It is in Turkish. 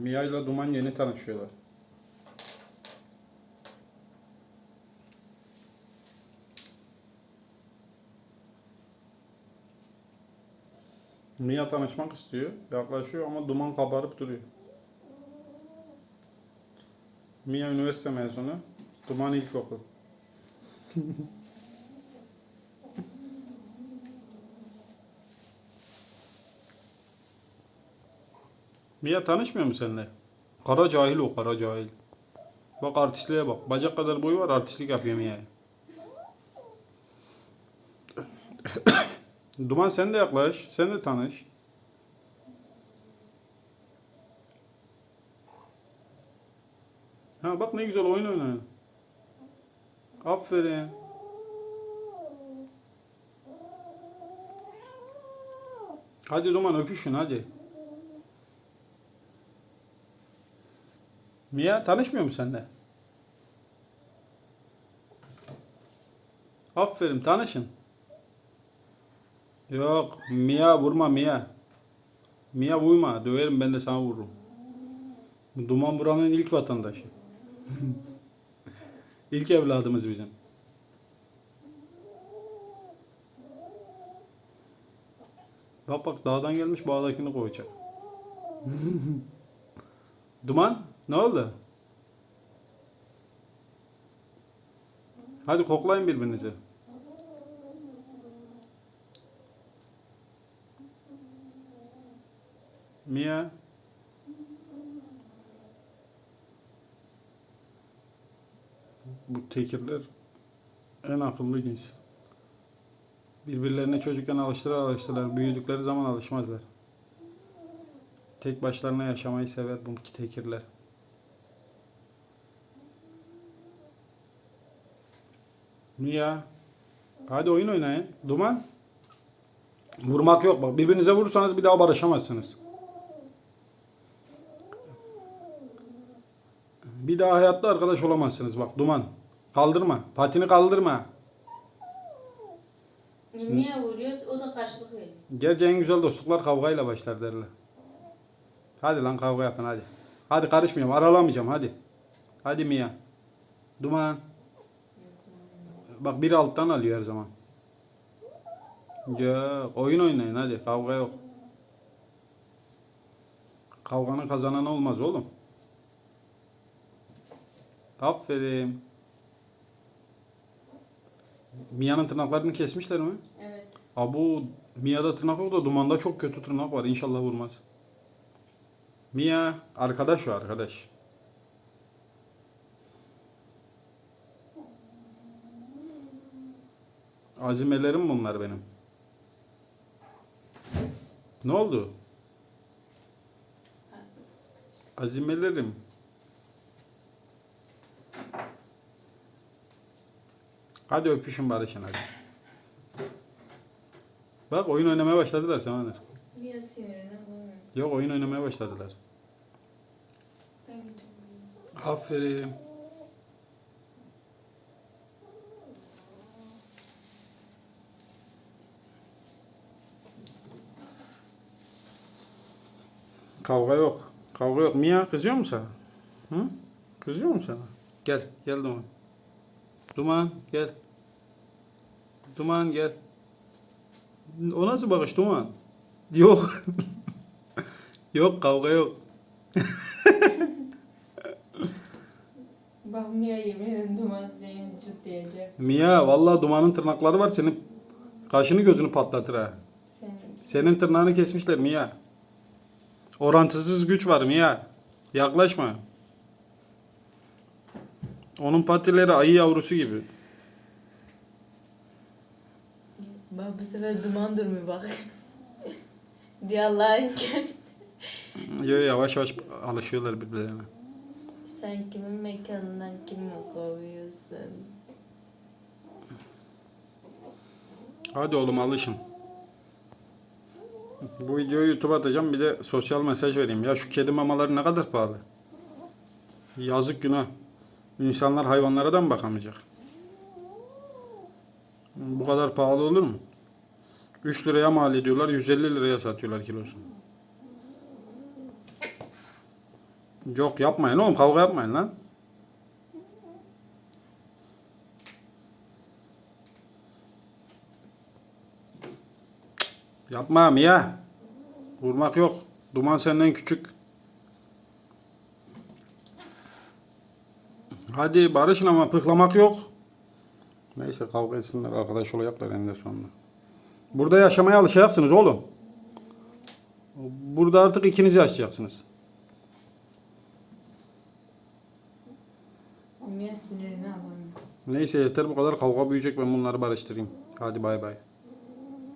Mia ile Duman yeni tanışıyorlar. Mia tanışmak istiyor. Yaklaşıyor ama Duman kabarıp duruyor. Mia üniversite mezunu. Duman ilkokul. Mia tanışmıyor mu seninle? Kara cahil o kara cahil. Bak artistliğe bak. Bacak kadar boyu var artistlik yapıyor Mia. Duman sen de yaklaş. Sen de tanış. Ha bak ne güzel oyun oynuyor. Aferin. Hadi Duman öpüşün hadi. Mia tanışmıyor mu seninle? Aferin tanışın. Yok Mia vurma Mia. Mia vurma döverim ben de sana vururum. Duman buranın ilk vatandaşı. ilk evladımız bizim. Bak bak dağdan gelmiş bağdakini koyacak. Duman ne oldu? Hadi koklayın birbirinizi. Mia. Bu tekirler en akıllı cins. Birbirlerine çocukken alıştırar alıştırar. Büyüdükleri zaman alışmazlar. Tek başlarına yaşamayı sever bu tekirler. Mia. Hadi oyun oynayın. Duman. Vurmak yok bak. Birbirinize vurursanız bir daha barışamazsınız. Bir daha hayatta arkadaş olamazsınız bak Duman. Kaldırma. Patini kaldırma. Niye vuruyor? O da karşılık veriyor. Gerçi en güzel dostluklar kavgayla başlar derler. Hadi lan kavga yapın hadi. Hadi karışmayacağım. Aralamayacağım hadi. Hadi Mia. Duman. Bak biri alttan alıyor her zaman. Ya oyun oynayın hadi. Kavga yok. Kavganın kazananı olmaz oğlum. Aferin. Mia'nın tırnaklarını kesmişler mi? Evet. Abu Mia'da tırnak yok da Duman'da çok kötü tırnak var. İnşallah vurmaz. Mia arkadaş o arkadaş. Azimelerim bunlar benim. Ne oldu? Azimelerim. Hadi öpüşün barışın hadi. Bak oyun oynamaya başladılar Semaner. Niye sinirine? Yok oyun oynamaya başladılar. Aferin. Kavga yok. Kavga yok. Mia kızıyor mu sana? Hı? Kızıyor mu sana? Gel. Gel Duman. Duman gel. Duman gel. O nasıl bakış Duman? Yok. yok kavga yok. Bak Mia yemin ederim duman seni cıt diyecek. Mia vallahi dumanın tırnakları var senin kaşını gözünü patlatır ha. Senin. Senin tırnağını kesmişler Mia. Orantısız güç var Mia. Yaklaşma. Onun patileri ayı yavrusu gibi. Bak bu sefer duman durmuyor bak. Diye Allah'ın gel. Yo yavaş yavaş alışıyorlar birbirlerine. Sen kimin mekanından kimi kovuyorsun? Hadi oğlum alışın. Bu videoyu YouTube'a atacağım bir de sosyal mesaj vereyim. Ya şu kedi mamaları ne kadar pahalı. Yazık günah. İnsanlar hayvanlara da mı bakamayacak? Bu kadar pahalı olur mu? 3 liraya mal ediyorlar, 150 liraya satıyorlar kilosunu. Yok yapmayın oğlum kavga yapmayın lan. Yapma Mia. Vurmak yok. Duman senden küçük. Hadi barışın ama pıhlamak yok. Neyse kavga etsinler arkadaş olacaklar eninde sonunda. Burada yaşamaya alışacaksınız oğlum. Burada artık ikiniz yaşayacaksınız. Mia sinirini alamıyor. Neyse yeter bu kadar kavga büyüyecek ben bunları barıştırayım. Hadi bay bay.